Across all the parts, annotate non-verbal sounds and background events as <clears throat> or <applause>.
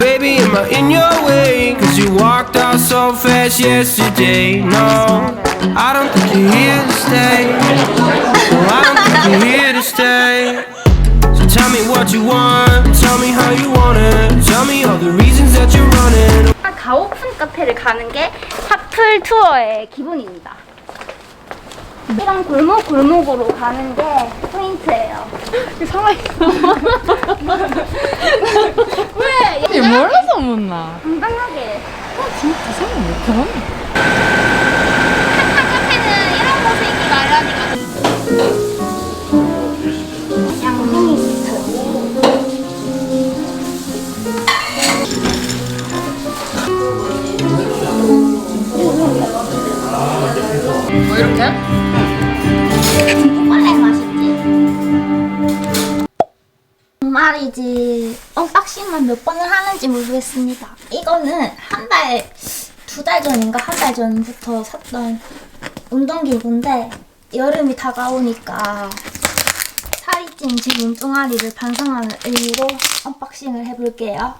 Baby, am I in your way? Cause you walked out so fast yesterday. No, I don't think you're here to stay. No, I don't think you're here to stay. So tell me what you want. Tell me how you want it. Tell me all the reasons that you're running. 가오픈 카페를 가는 게 핫플 투어의 기본입니다. 이런 골목 골목으로 가는 게 포인트예요. 살아있어. <laughs> 왜? 얘 몰라서 못 나. 당당하게. 진짜 사람 왜 이렇게 정말이지 언박싱만 몇 번을 하는지 모르겠습니다. 이거는 한 달, 두 달 전인가 한 달 전부터 샀던 운동기구인데 여름이 다가오니까 살이 찐 제 몸뚱아리를 반성하는 의미로 언박싱을 해볼게요.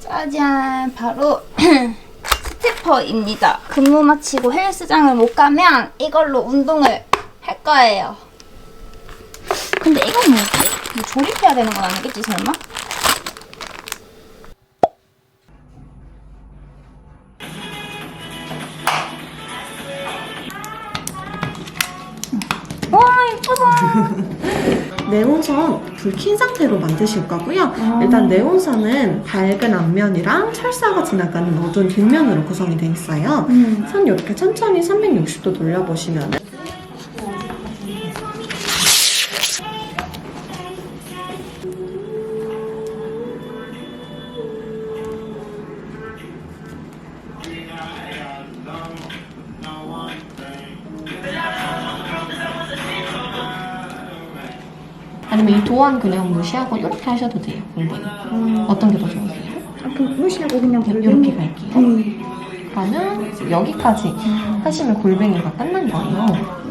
짜잔 바로 <clears throat> 스태퍼입니다. 근무 마치고 헬스장을 못 가면 이걸로 운동을 할 거예요. 근데 이건 뭐지? 뭐 조립해야 되는 건 아니겠지 설마? 와 예쁘다. 네온선 불 킨 상태로 만드실 거고요. 일단 네온선은 밝은 앞면이랑 철사가 지나가는 어두운 뒷면으로 구성이 되어 있어요. 선 이렇게 천천히 360도 돌려보시면 아니면 이 도안 그냥 무시하고 이렇게 하셔도 돼요. 골뱅이. 어떤 게 더 좋으세요? 무시하고 그냥 이렇게 갈게요. 그러면 여기까지 하시면 골뱅이가 끝난 거예요.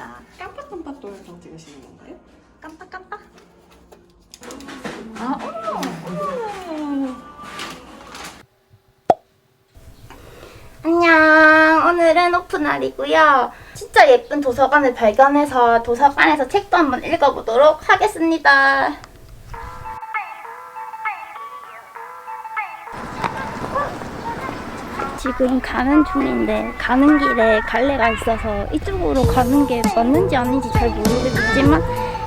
감사합니다. 깜빡깜빡 동영상 찍으시는 건가요? 깜빡깜빡. 아, 어머. 안녕. 오늘은 오픈날이고요. 진짜 예쁜 도서관을 발견해서 도서관에서 책도 한번 읽어보도록 하겠습니다. 지금 가는 중인데 가는 길에 갈래가 있어서 이쪽으로 가는 게 맞는지 아닌지 잘 모르겠지만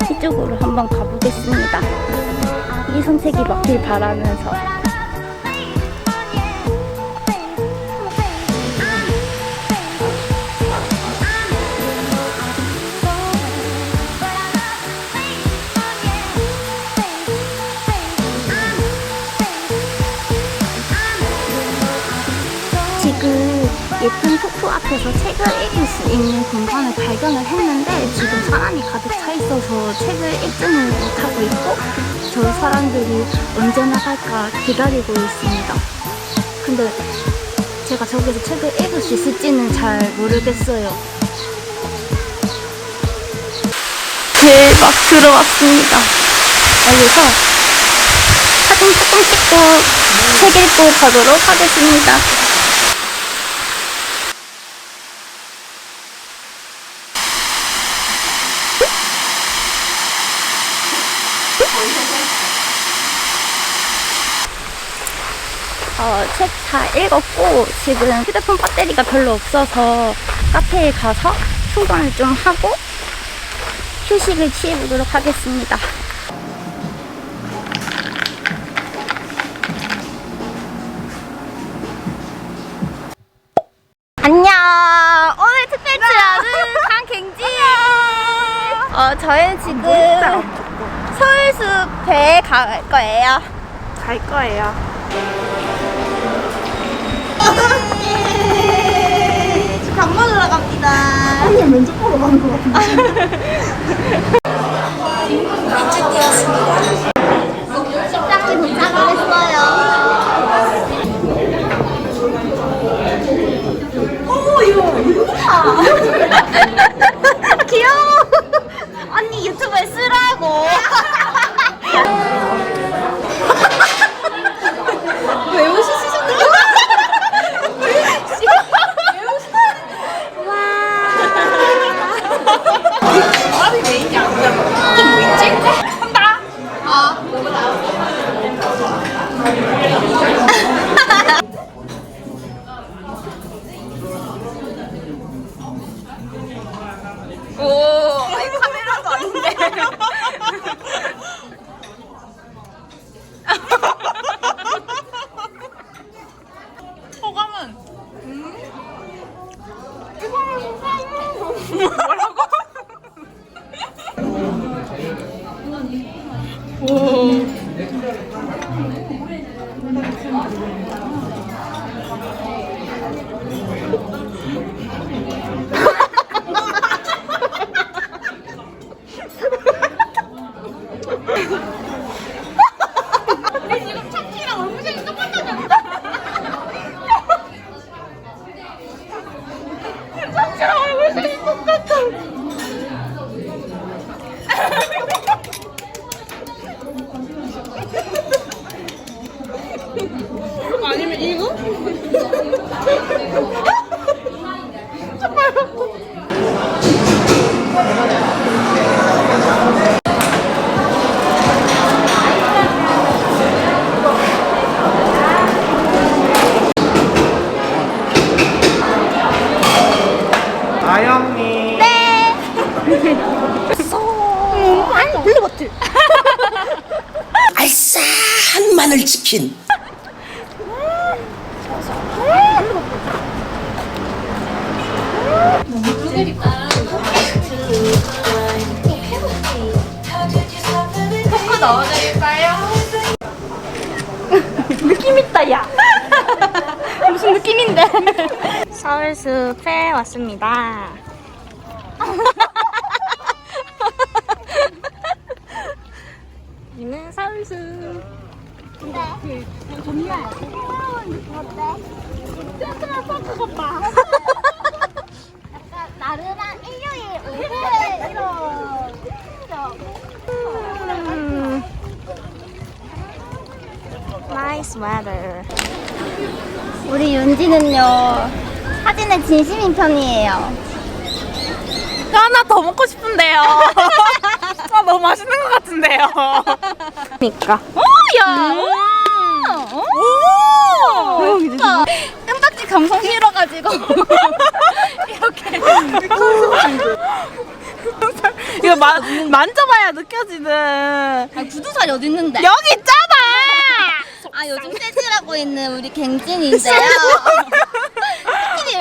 이쪽으로 한번 가보겠습니다. 이 선택이 맞길 바라면서 앞에서 책을 읽을 수 있는 공간을 발견을 했는데 지금 사람이 가득 차 있어서 책을 읽지는 못하고 있고 저 사람들이 언제 나갈까 기다리고 있습니다. 근데 제가 저기서 책을 읽을 수 있을지는 잘 모르겠어요. 대박 들어왔습니다. 여기서 사진 조금 찍고 책 읽고 가도록 하겠습니다. 책 다 읽었고 지금 휴대폰 배터리가 별로 없어서 카페에 가서 충전을 좀 하고 휴식을 취해보도록 하겠습니다. 안녕! 오늘 특별 출연은 강갱지! 어, 저희는 지금 서울숲에 갈 거예요. 갈 거예요. 밥 먹으러 갑니다. 식당에 치킨. 포크 넣어드릴까요? 느낌 있다 야. <laughs> 무슨 느낌인데? <laughs> 서울숲에 왔습니다. <laughs> 여기는 서울숲. 근데 정말 새로운 어때? 센트럴 파크 같다. 약간 나른한 일요일 오후에 이런 음. 나이스 웨더. 우리 윤지는요 사진에 진심인 편이에요. 하나 더 먹고 싶은데요. <laughs> 아, 너무 맛있는 것 같은데요. 그러니까. 오, 야. 오! 그러니까 뜸박지 감성 실어가지고 <laughs> 이렇게. 이거 마, 만져봐야 느껴지는. 아, 구두살이 어디 있는데? 여기 있잖아! 아 요즘 세즈라고 있는 우리 갱진인데요. 스키를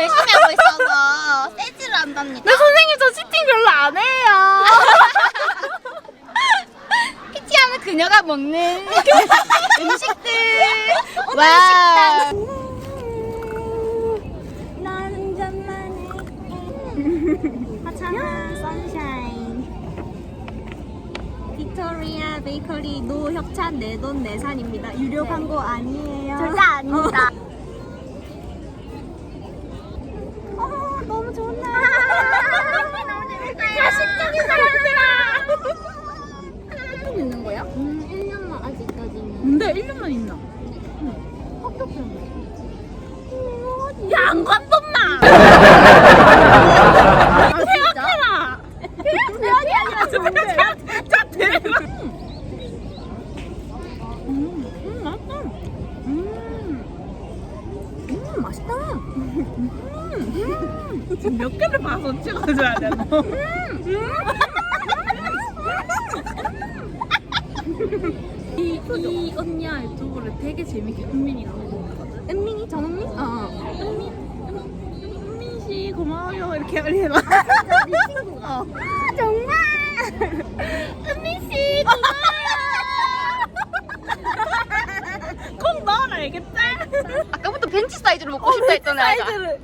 열심히 하고 있어서 세즈를 한답니다. 네, 선생님, 저 치팅 별로 안 해요. 그녀가 먹는 <laughs> 음식들. 오늘 식당. 나는 잠만의 <laughs> 화창한 선샤인. 빅토리아 베이커리 노 협찬 내 돈 내산입니다. 유료 광고 아니에요. 절대 아닙니다. <laughs> 어, 너무 좋나? 너무 재밌어요. 자식적인 사람들아. 한번 거야? 음, 1년만 아직까지는. 근데 1년만 있나? 야, 안 관뒀나? 생각해라! 여기 아니라. 자, 대박! 음, 음, 맛있다. 음, 음, 맛있다. 음, 지금 몇 개를 봐서 찍어줘야 되나? 이, 이 언니야 유튜브를 되게 재밌게 은민이가 하고 있거든. 은민이? 전은민? 어. 은민, 은, 은민 씨 고마워요 이렇게 하리나. <laughs> 정말. 은민씨 <laughs> 꼭 넣어라 알겠지? 아까부터 벤치 사이즈로 먹고 싶다 했던 애가. 누구